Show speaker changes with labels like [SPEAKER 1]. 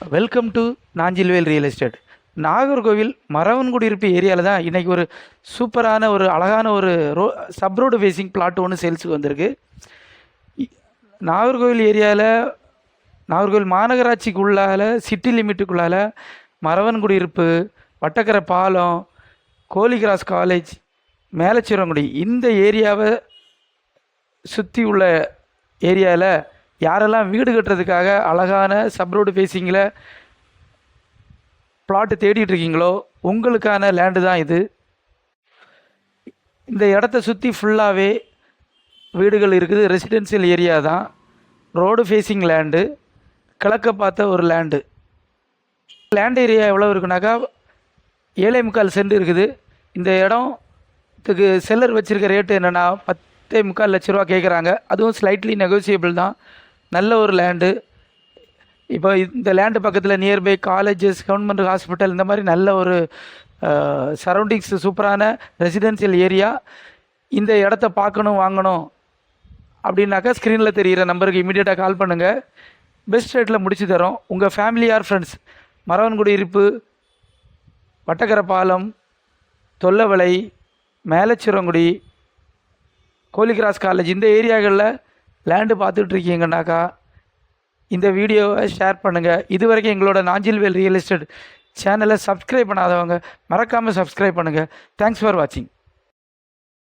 [SPEAKER 1] Welcome to Nanjilvel real estate Nagercoil Maravankudiyiruppu ஏரியாவில் தான் இன்றைக்கி ஒரு சூப்பரான ஒரு அழகான ஒரு ரோ சப் ரோடு ஃபேஸிங் பிளாட் ஒன்று சேல்ஸுக்கு வந்திருக்கு. நாகர்கோவில் ஏரியாவில் நாகர்கோவில் மாநகராட்சிக்கு உள்ளால் சிட்டி லிமிட்டுக்குள்ளால மரவன்குடியிருப்பு வட்டக்கரை பாலம் கோலி கிராஸ் காலேஜ் மேலச்சிரங்குடி இந்த ஏரியாவை சுற்றி உள்ள ஏரியாவில் யாரெல்லாம் வீடு கட்டுறதுக்காக அழகான சப்ரோடு ஃபேஸிங்கில் பிளாட்டு தேடிட்டு இருக்கீங்களோ உங்களுக்கான லேண்டு தான் இது. இந்த இடத்த சுற்றி ஃபுல்லாகவே வீடுகள் இருக்குது. ரெசிடென்சியல் ஏரியா தான். ரோடு ஃபேஸிங் லேண்டு கிழக்க பார்த்த ஒரு லேண்டு லேண்ட் ஏரியா எவ்வளோ இருக்குனாக்கா ஏழை முக்கால் சென்ட் இருக்குது. இந்த இடத்துக்கு செல்லர் வச்சுருக்க ரேட்டு என்னென்னா பத்தே முக்கால் லட்ச ரூபா கேட்குறாங்க அதுவும் ஸ்லைட்லி நெகோசியபிள் தான். நல்ல ஒரு லேண்டு இப்போ இந்த லேண்டு பக்கத்தில் நியர்பை காலேஜஸ் கவர்மெண்ட் ஹாஸ்பிட்டல் இந்த மாதிரி நல்ல ஒரு சரௌண்டிங்ஸ் சூப்பரான ரெசிடென்சியல் ஏரியா இந்த இடத்த பார்க்கணும் வாங்கணும் அப்படின்னாக்கா ஸ்க்ரீனில் தெரிகிற நம்பருக்கு இமீடியட்டாக கால் பண்ணுங்கள் பெஸ்ட் ரேட்டில் முடித்து தரோம். உங்கள் family or friends Maravankudiyiruppu Vattakarai பாலம் தொல்லவலை மேலச்சிரங்குடி கோலிகிராஸ் காலேஜ் இந்த ஏரியாக்களில் லேண்டு பார்த்துட்ருக்கீங்கனாக்கா இந்த வீடியோவை ஷேர் பண்ணுங்கள் இது வரைக்கும் எங்களோட நாஞ்சில்வேல் ரியல் எஸ்டேட் சேனலை சப்ஸ்கிரைப் பண்ணாதவங்க மறக்காமல் சப்ஸ்கிரைப் பண்ணுங்கள் தேங்க்ஸ் ஃபார் வாட்சிங்